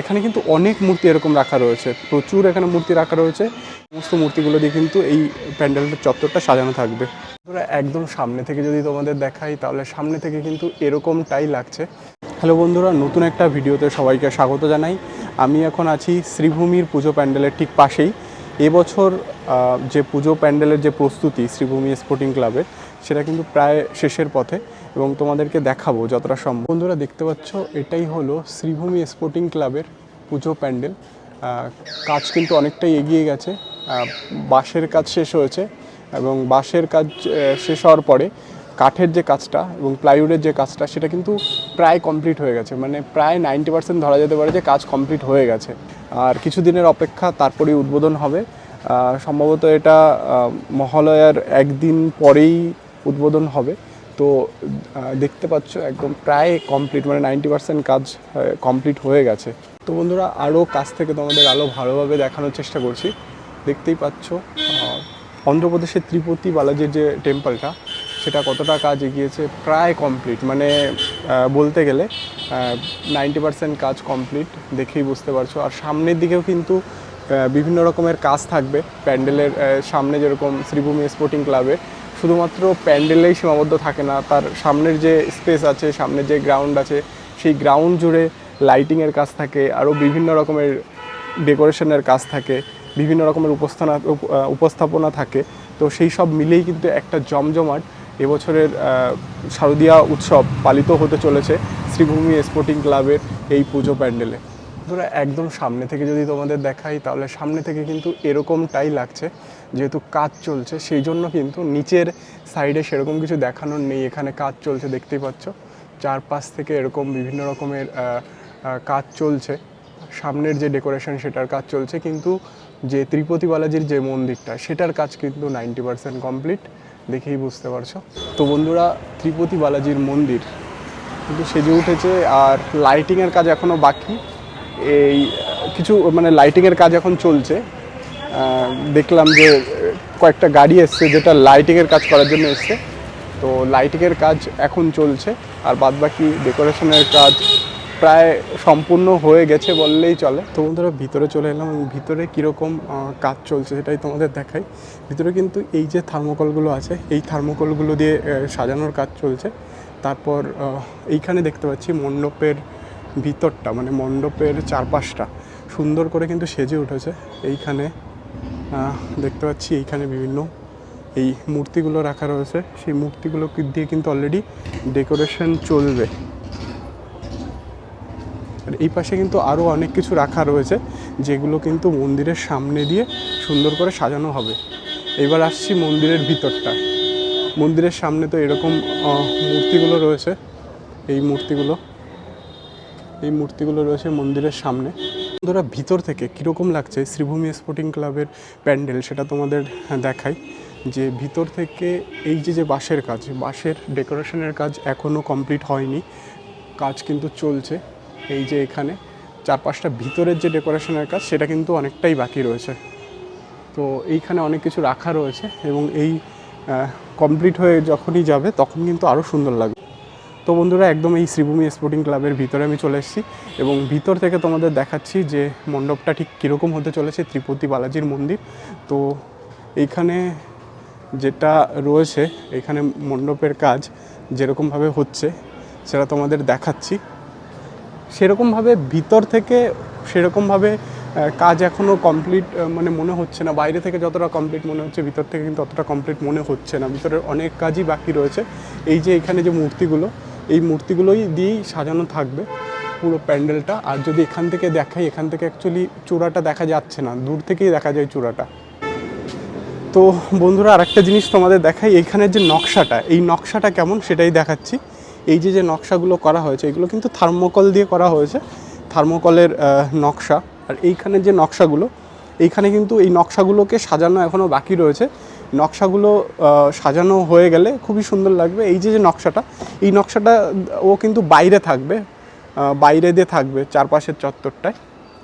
এখানে কিন্তু অনেক মূর্তি এরকম রাখা রয়েছে। প্রচুর এখানে মূর্তি রাখা রয়েছে। সমস্ত মূর্তিগুলো দিয়ে কিন্তু এই প্যান্ডেলটার চত্বরটা সাজানো থাকবে। বন্ধুরা, একদম সামনে থেকে যদি তোমাদের দেখাই তাহলে সামনে থেকে কিন্তু এরকমটাই লাগছে। হ্যালো বন্ধুরা নতুন একটা ভিডিওতে সবাইকে স্বাগত জানাই। আমি এখন আছি শ্রীভূমির পুজো প্যান্ডেলের ঠিক পাশেই। এবছর যে পুজো প্যান্ডেলের যে প্রস্তুতি শ্রীভূমি স্পোর্টিং ক্লাবের সেটা কিন্তু প্রায় শেষের পথে এবং তোমাদেরকে দেখাবো যতটা সম্ভব। বন্ধুরা, দেখতে পাচ্ছ, এটাই হলো শ্রীভূমি স্পোর্টিং ক্লাবের পুজো প্যান্ডেল। কাজ কিন্তু অনেকটাই এগিয়ে গেছে। বাঁশের কাজ শেষ হয়েছে এবং বাঁশের কাজ শেষ হওয়ার পরে কাঠের যে কাজটা এবং প্লাইউডের যে কাজটা, সেটা কিন্তু প্রায় কমপ্লিট হয়ে গেছে। মানে প্রায় নাইনটি পার্সেন্ট ধরা যেতে পারে যে কাজ কমপ্লিট হয়ে গেছে। আর কিছু দিনের অপেক্ষা তারপরেই উদ্বোধন হবে। সম্ভবত এটা মহালয়ার একদিন পরেই উদ্বোধন হবে। তো দেখতে পাচ্ছ একদম প্রায় কমপ্লিট মানে নাইনটি পার্সেন্ট কাজ কমপ্লিট হয়ে গেছে। তো বন্ধুরা, আরও কাছ থেকে তোমাদের আরও ভালোভাবে দেখানোর চেষ্টা করছি। দেখতেই পাচ্ছ অন্ধ্রপ্রদেশের ত্রিপতি বালাজির যে টেম্পলটা, সেটা কতটা কাজ এগিয়েছে, প্রায় কমপ্লিট মানে বলতে গেলে নাইনটি পার্সেন্ট কাজ কমপ্লিট দেখেই বুঝতে পারছ। আর সামনের দিকেও কিন্তু বিভিন্ন রকমের কাজ থাকবে। প্যান্ডেলের সামনে যেরকম শ্রীভূমি স্পোর্টিং ক্লাবে শুধুমাত্র প্যান্ডেলেই সীমাবদ্ধ থাকে না, তার সামনের যে স্পেস আছে, সামনের যে গ্রাউন্ড আছে, সেই গ্রাউন্ড জুড়ে লাইটিংয়ের কাজ থাকে, আরও বিভিন্ন রকমের ডেকোরেশনের কাজ থাকে, বিভিন্ন রকমের উপস্থানা, উপ- উপস্থাপনা থাকে। তো সেই সব মিলেই কিন্তু একটা জমজমাট এবছরের শারদীয়া উৎসব পালিত হতে চলেছে শ্রীভূমি স্পোর্টিং ক্লাবের এই পুজো প্যান্ডেলে। ধরো একদম সামনে থেকে যদি তোমাদের দেখাই, তাহলে সামনে থেকে কিন্তু এরকমটাই লাগছে, যেহেতু কাজ চলছে, সেই জন্য কিন্তু নিচের সাইডে সেরকম কিছু দেখানোর নেই, এখানে কাজ চলছে, দেখতেই পাচ্ছ। চারপাশ থেকে এরকম বিভিন্ন রকমের কাজ চলছে। সামনের যে ডেকোরেশন সেটার কাজ চলছে, কিন্তু যে ত্রিপতি বালাজির যে মন্দিরটা, সেটার কাজ কিন্তু নাইনটি পার্সেন্ট কমপ্লিট দেখেই বুঝতে পারছ। তো বন্ধুরা, ত্রিপতি বালাজির মন্দির, কিন্তু সেজে উঠেছে, আর লাইটিংয়ের কাজ এখনও বাকি। এই, কিছু মানে লাইটিংয়ের কাজ এখন চলছে। দেখলাম যে কয়েকটা গাড়ি এসছে যেটা লাইটিংয়ের কাজ করার জন্য এসছে। তো লাইটিংয়ের কাজ এখন চলছে, আর বাদবাকি ডেকোরেশনের কাজ প্রায় সম্পূর্ণ হয়ে গেছে বললেই চলে। তো বন্ধুরা, ভিতরে চলে এলাম এবং ভিতরে কীরকম কাজ চলছে সেটাই তোমাদের দেখাই। ভিতরে কিন্তু এই যে থার্মোকলগুলো আছে, এই থার্মোকলগুলো দিয়ে সাজানোর কাজ চলছে। তারপর এইখানে দেখতে পাচ্ছি মণ্ডপের ভিতরটা মানে মণ্ডপের চারপাশটা সুন্দর করে কিন্তু সেজে উঠেছে। এইখানে দেখতে পাচ্ছি এইখানে বিভিন্ন এই মূর্তিগুলো রাখা রয়েছে। সেই মূর্তিগুলো দিয়ে কিন্তু অলরেডি ডেকোরেশন চলবে। আর এই পাশে কিন্তু আরও অনেক কিছু রাখা রয়েছে, যেগুলো কিন্তু মন্দিরের সামনে দিয়ে সুন্দর করে সাজানো হবে। এবার আসছি মন্দিরের ভিতরটা। মন্দিরের সামনে তো এরকম মূর্তিগুলো রয়েছে। এই মূর্তিগুলো এই মূর্তিগুলো রয়েছে মন্দিরের সামনে। বন্ধুরা, ভিতর থেকে কীরকম লাগছে শ্রীভূমি স্পোর্টিং ক্লাবের প্যান্ডেল সেটা তোমাদের দেখাই। যে ভিতর থেকে এই যে যে বাঁশের কাজ, বাঁশের ডেকোরেশনের কাজ এখনও কমপ্লিট হয়নি। কাজ কিন্তু চলছে এই যে এখানে। চার পাঁচটা ভিতরের যে ডেকোরেশনের কাজ সেটা কিন্তু অনেকটাই বাকি রয়েছে। তো এইখানে অনেক কিছু রাখা রয়েছে এবং এই কমপ্লিট হয়ে যখনই যাবে তখন কিন্তু আরও সুন্দর লাগবে। তো বন্ধুরা, একদম এই শ্রীভূমি স্পোর্টিং ক্লাবের ভিতরে আমি চলে এসেছি এবং ভিতর থেকে তোমাদের দেখাচ্ছি যে মণ্ডপটা ঠিক কীরকম হতে চলেছে ত্রিপতি বালাজির মন্দির। তো এইখানে যেটা রয়েছে এখানে মণ্ডপের কাজ যেরকমভাবে হচ্ছে, সেটা তোমাদের দেখাচ্ছি। সেরকমভাবে ভিতর থেকে সেরকমভাবে কাজ এখনও কমপ্লিট মানে মনে হচ্ছে না। বাইরে থেকে যতটা কমপ্লিট মনে হচ্ছে, ভিতর থেকে কিন্তু অতটা কমপ্লিট মনে হচ্ছে না। ভিতরের অনেক কাজই বাকি রয়েছে। এই যে এখানে যে মূর্তিগুলো এই মূর্তিগুলোই দিয়েই সাজানো থাকবে পুরো প্যান্ডেলটা। আর যদি এখান থেকে দেখাই, এখান থেকে অ্যাকচুয়ালি চূড়াটা দেখা যাচ্ছে না। দূর থেকেই দেখা যায় চূড়াটা। তো বন্ধুরা, আরেকটা জিনিস তোমাদের দেখাই এইখানের যে নকশাটা, এই নকশাটা কেমন সেটাই দেখাচ্ছি। এই যে যে নকশাগুলো করা হয়েছে, এগুলো কিন্তু থার্মোকল দিয়ে করা হয়েছে, থার্মোকলের নকশা। আর এইখানের যে নকশাগুলো, এইখানে কিন্তু এই নকশাগুলোকে সাজানো এখনও বাকি রয়েছে। নকশাগুলো সাজানো হয়ে গেলে খুবই সুন্দর লাগবে। এই যে যে নকশাটা, এই নকশাটা ও কিন্তু বাইরে থাকবে বাইরে দিয়ে থাকবে চারপাশের চত্বরটায়।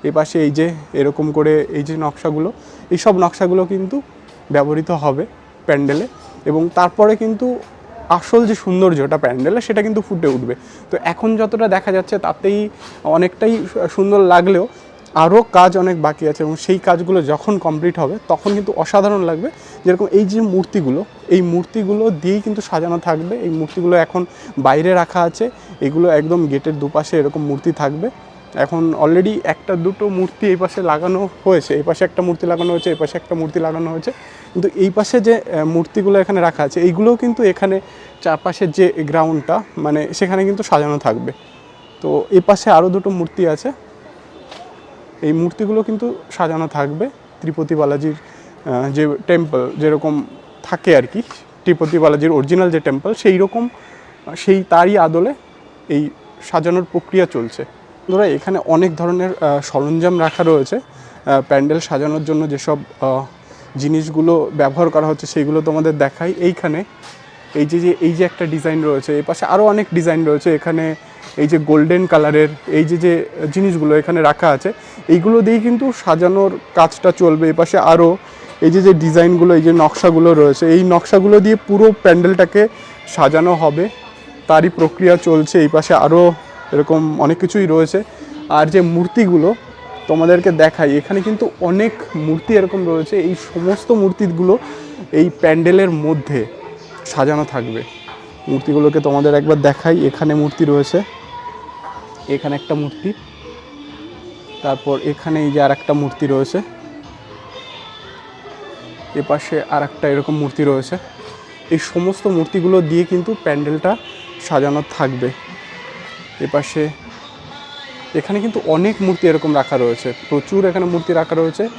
এই পাশে এই যে, এরকম করে এই যে নকশাগুলো, এই সব নকশাগুলো কিন্তু ব্যবহৃত হবে প্যান্ডেলে এবং তারপরে কিন্তু আসল যে সৌন্দর্যটা প্যান্ডেলে, সেটা কিন্তু ফুটে উঠবে। তো এখন যতটা দেখা যাচ্ছে, তাতেই অনেকটাই সুন্দর লাগলেও আরও কাজ অনেক বাকি আছে এবং সেই কাজগুলো যখন কমপ্লিট হবে, তখন কিন্তু অসাধারণ লাগবে। যেরকম এই যে মূর্তিগুলো, এই মূর্তিগুলো দিয়েই কিন্তু সাজানো থাকবে। এই মূর্তিগুলো এখন বাইরে রাখা আছে। এগুলো একদম গেটের দুপাশে এরকম মূর্তি থাকবে। এখন অলরেডি একটা দুটো মূর্তি এই পাশে লাগানো হয়েছে। এই পাশে একটা মূর্তি লাগানো হয়েছে, এই পাশে একটা মূর্তি লাগানো হয়েছে। কিন্তু এই পাশে যে মূর্তিগুলো এখানে রাখা আছে, এইগুলোও কিন্তু এখানে চারপাশের যে গ্রাউন্ডটা মানে সেখানে কিন্তু সাজানো থাকবে। তো এই পাশে আরও দুটো মূর্তি আছে। এই মূর্তিগুলো কিন্তু সাজানো থাকবে। ত্রিপতি বালাজির যে টেম্পল যেরকম থাকে আর কি, ত্রিপতি বালাজির অরিজিনাল যে টেম্পল সেই রকম, সেই তারই আদলে এই সাজানোর প্রক্রিয়া চলছে। ধরো এখানে অনেক ধরনের সরঞ্জাম রাখা রয়েছে। প্যান্ডেল সাজানোর জন্য যেসব জিনিসগুলো ব্যবহার করা হচ্ছে সেইগুলো তোমাদের দেখাই। এইখানে এই যে যে, এই যে একটা ডিজাইন রয়েছে এই পাশে আরও অনেক ডিজাইন রয়েছে, এখানে এই যে গোল্ডেন কালারের এই যে যে জিনিসগুলো এখানে রাখা আছে, এইগুলো দিয়েই কিন্তু সাজানোর কাজটা চলবে। এই পাশে আরও এই যে যে ডিজাইনগুলো, এই যে নকশাগুলো রয়েছে, এই নকশাগুলো দিয়ে পুরো প্যান্ডেলটাকে সাজানো হবে, তারই প্রক্রিয়া চলছে। এই পাশে আরও এরকম অনেক কিছুই রয়েছে। আর যে মূর্তিগুলো তোমাদেরকে দেখাই, এখানে কিন্তু অনেক মূর্তি এরকম রয়েছে, এই সমস্ত মূর্তিগুলো এই প্যান্ডেলের মধ্যে সাজানো থাকবে। মূর্তিগুলোকে তোমাদের একবার দেখাই, এখানে মূর্তি রয়েছে। এখানে একটা মূর্তি। তারপর এখানে এই যে আর একটা মূর্তি রয়েছে। এপাশে আর একটা এরকম মূর্তি রয়েছে। এই সমস্ত মূর্তিগুলো দিয়ে কিন্তু প্যান্ডেলটা সাজানো থাকবে। এপাশে এখানে কিন্তু অনেক মূর্তি এরকম রাখা রয়েছে। প্রচুর এখানে মূর্তি রাখা রয়েছে।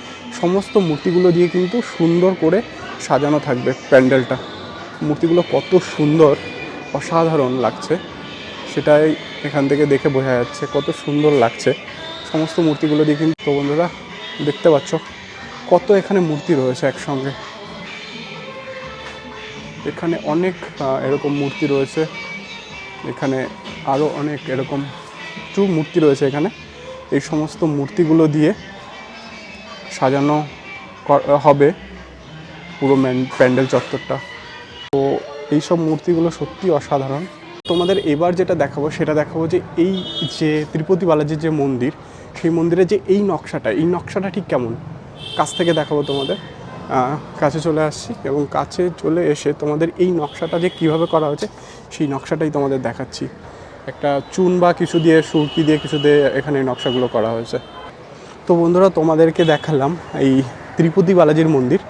সমস্ত মূর্তিগুলো দিয়ে কিন্তু সুন্দর করে সাজানো থাকবে প্যান্ডেলটা। মূর্তিগুলো কত সুন্দর, অসাধারণ লাগছে। সেটাই এখান থেকে দেখে বোঝা যাচ্ছে কত সুন্দর লাগছে। সমস্ত মূর্তিগুলো দিয়ে কিন্তু বন্ধুরা দেখতে পাচ্ছ কত এখানে মূর্তি রয়েছে একসঙ্গে। এখানে অনেক এরকম মূর্তি রয়েছে। এখানে আরও অনেক এরকম প্রচুর মূর্তি রয়েছে এখানে। এই সমস্ত মূর্তিগুলো দিয়ে সাজানো হবে পুরো প্যান্ডেল চত্বরটা। তো এইসব মূর্তিগুলো সত্যি অসাধারণ। তোমাদের এবার যেটা দেখাবো, সেটা দেখাবো যে এই যে তিরুপতি বালাজির যে মন্দির, সেই মন্দিরের যে এই নকশাটা এই নকশাটা ঠিক কেমন? কাছ থেকে দেখাবো তোমাদের। কাছে চলে আসছি এবং কাছে চলে এসে তোমাদের এই নকশাটা যে কীভাবে করা হয়েছে, সেই নকশাটাই তোমাদের দেখাচ্ছি। একটা চুন বা কিছু দিয়ে, সুরকি দিয়ে কিছু দিয়ে এখানে নকশাগুলো করা হয়েছে। তো বন্ধুরা, তোমাদেরকে দেখালাম এই ত্রিপতি বালাজির মন্দির।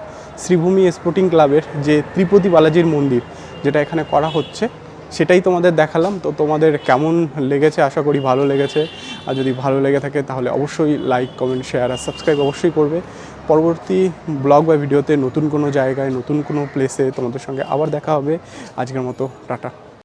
শ্রীভূমি স্পোর্টিং ক্লাবের যে ত্রিপতি বালাজির মন্দির, যেটা এখানে করা হচ্ছে, সেটাই তোমাদের দেখালাম। তো তোমাদের কেমন লেগেছে? আশা করি ভালো লেগেছে। আর যদি ভালো লেগে থাকে, তাহলে অবশ্যই লাইক কমেন্ট শেয়ার আর সাবস্ক্রাইব অবশ্যই করবে। পরবর্তী ব্লগ বা ভিডিওতে নতুন কোনো জায়গায়, নতুন কোনো প্লেসে তোমাদের সঙ্গে আবার দেখা হবে। আজকের মতো, টাটা।